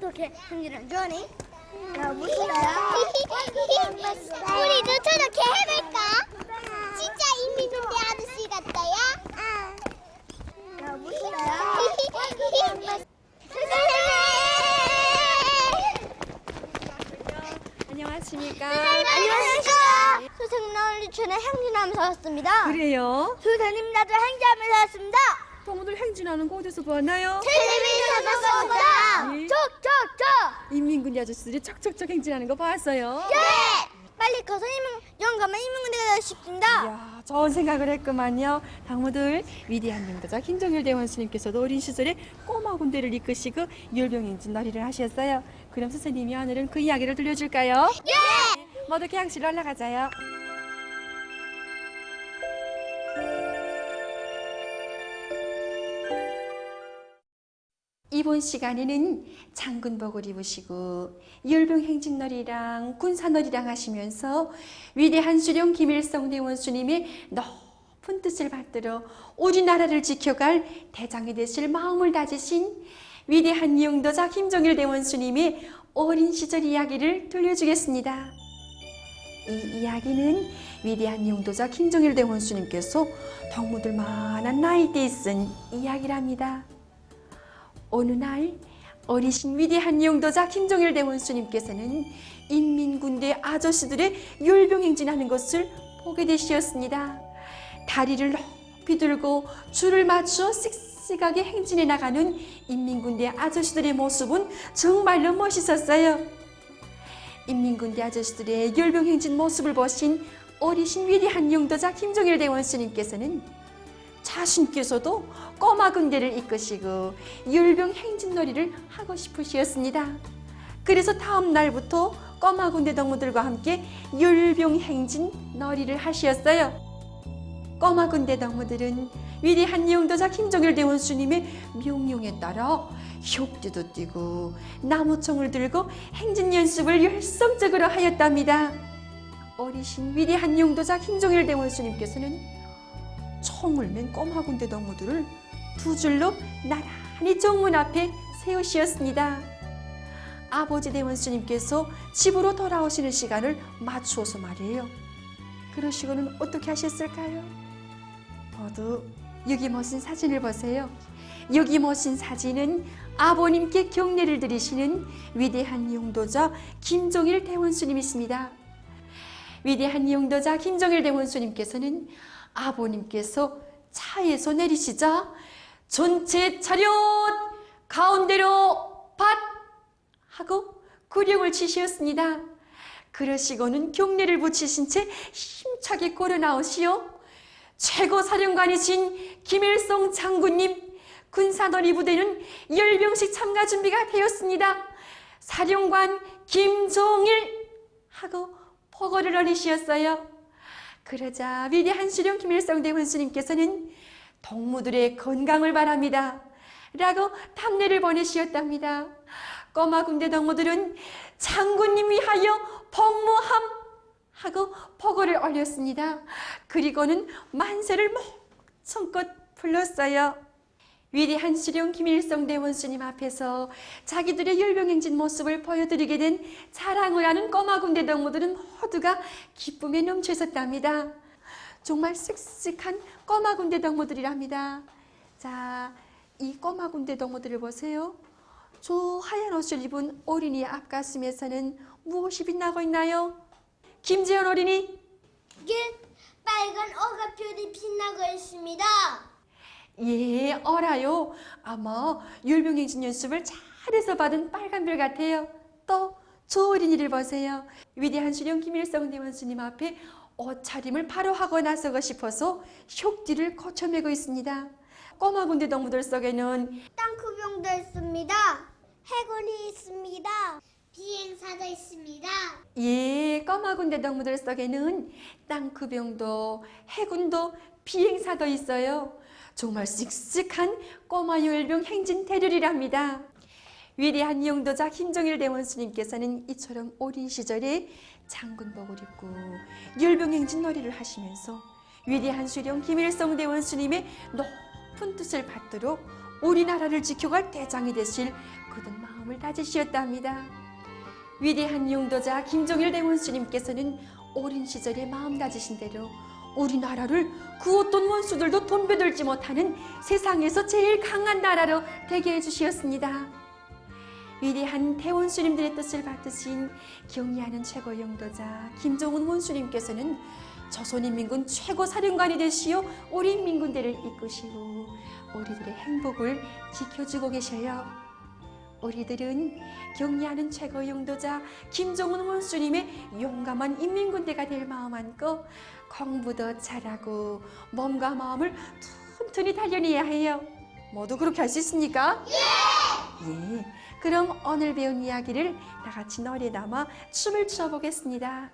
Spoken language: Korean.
형이랑 좋아하니? 야, 무슨 야? 우리도 저렇게 해볼까? 진짜 이민군대 아저씨 같다야? 야, 무슨 야? 안녕하십니까? 안녕하십니까? 선생님 나 유치원에 행진하면서 왔습니다. 그래요? 선생님 나도 행진하면서 왔습니다. 동무들 행진하는 거 어디서 보았나요? 텔레비전에서 봤습니다. 예. 저저저 인민군대 아저씨들이 척척척 행진하는 거 봤어요. 예! 빨리 커서 이민 영감한 이민군대가 되고 싶습니다. 이야, 좋은 생각을 했구만요. 당무들 위대한 명도자 김정일 대원수님께서도 어린 시절에 꼬마 군대를 이끄시고 율병행진 놀이를 하셨어요. 그럼 선생님이 오늘은 그 이야기를 들려줄까요? 예! 모두 교양실로 올라가자요. 이번 시간에는 장군복을 입으시고 열병행진놀이랑 군사놀이랑 하시면서 위대한 수령 김일성 대원수님의 높은 뜻을 받들어 우리나라를 지켜갈 대장이 되실 마음을 다지신 위대한 용도자 김정일 대원수님의 어린 시절 이야기를 들려주겠습니다. 이 이야기는 위대한 용도자 김정일 대원수님께서 덕무들 만한 나이대에 쓴 이야기랍니다. 어느 날 어리신 위대한 용도자 김정일 대원수님께서는 인민군대 아저씨들의 열병행진하는 것을 보게 되시었습니다. 다리를 높이 들고 줄을 맞추어 씩씩하게 행진해 나가는 인민군대 아저씨들의 모습은 정말로 멋있었어요. 인민군대 아저씨들의 열병행진 모습을 보신 어리신 위대한 용도자 김정일 대원수님께서는 자신께서도 꼬마 군대를 이끄시고 율병 행진놀이를 하고 싶으시었습니다. 그래서 다음 날부터 꼬마 군대 동무들과 함께 율병 행진 놀이를 하시었어요. 꼬마 군대 동무들은 위대한 용도자 김정일 대원수님의 명령에 따라 혁띠도 뛰고 나무총을 들고 행진 연습을 열성적으로 하였답니다. 어리신 위대한 용도자 김정일 대원수님께서는 총을 맨 꼬마 군대 동무들을 두 줄로 나란히 정문 앞에 세우시었습니다. 아버지 대원수님께서 집으로 돌아오시는 시간을 맞추어서 말이에요. 그러시고는 어떻게 하셨을까요? 모두 여기 모신 사진을 보세요. 여기 모신 사진은 아버님께 경례를 드리시는 위대한 용도자 김종일 대원수님이십니다. 위대한 용도자 김정일 대원수님께서는 아버님께서 차에서 내리시자 전체 차렷 가운데로 밭 하고 구령을 치시었습니다. 그러시고는 경례를 붙이신 채 힘차게 걸어 나오시어 최고 사령관이신 김일성 장군님 군사놀이 부대는 열병식 참가 준비가 되었습니다. 사령관 김종일 하고 포고를 올리시었어요. 그러자 위대한 수령 김일성 대원수님께서는 동무들의 건강을 바랍니다. 라고 탐례를 보내시었답니다. 꼬마 군대 동무들은 장군님 위하여 복무함 하고 포고를 올렸습니다. 그리고는 만세를 목청껏 불렀어요. 위대한 수령 김일성 대원수님 앞에서 자기들의 열병행진 모습을 보여드리게 된 자랑을 하는 꼬마 군대 동무들은 모두가 기쁨에 넘쳐 있었답니다. 정말 씩씩한 꼬마 군대 동무들이랍니다. 자, 이 꼬마 군대 동무들을 보세요. 저 하얀 옷을 입은 어린이의 앞가슴에서는 무엇이 빛나고 있나요? 김지연 어린이, 예, 빨간 어가표들이 빛나고 있습니다. 예, 알아요. 아마 율병행진 연습을 잘해서 받은 빨간별 같아요. 또저 어린이를 보세요. 위대한 수령 김일성 대원수님 앞에 옷차림을 바로 하고 나서고 싶어서 혁띠를 거쳐매고 있습니다. 꼬마 군대 동무들 속에는 땅크병도 있습니다. 해군이 있습니다. 비행사도 있습니다. 예, 꼬마 군대 동무들 속에는 땅크병도 해군도 비행사도 있어요. 정말 씩씩한 꼬마 열병 행진 대륜이랍니다. 위대한 용도자 김정일 대원수님께서는 이처럼 어린 시절에 장군복을 입고 열병 행진 놀이를 하시면서 위대한 수령 김일성 대원수님의 높은 뜻을 받들어 우리나라를 지켜갈 대장이 되실 굳은 마음을 다지시었답니다. 위대한 용도자 김종일 대원수님께서는 어린 시절에 마음 다지신 대로 우리나라를 그 어떤 원수들도 돈배들지 못하는 세상에서 제일 강한 나라로 되게 해주시었습니다. 위대한 대원수님들의 뜻을 받으신 경의하는 최고 용도자 김종훈 원수님께서는 조선인민군 최고 사령관이 되시어 우리 민군대를 이끄시고 우리들의 행복을 지켜주고 계셔요. 우리들은 경의하는 최고 용도자 김정은 원수님의 용감한 인민군대가 될 마음 안고 공부도 잘하고 몸과 마음을 튼튼히 단련해야 해요. 모두 그렇게 할 수 있습니까? 예! 예. 그럼 오늘 배운 이야기를 다 같이 노래 담아 춤을 추어 보겠습니다.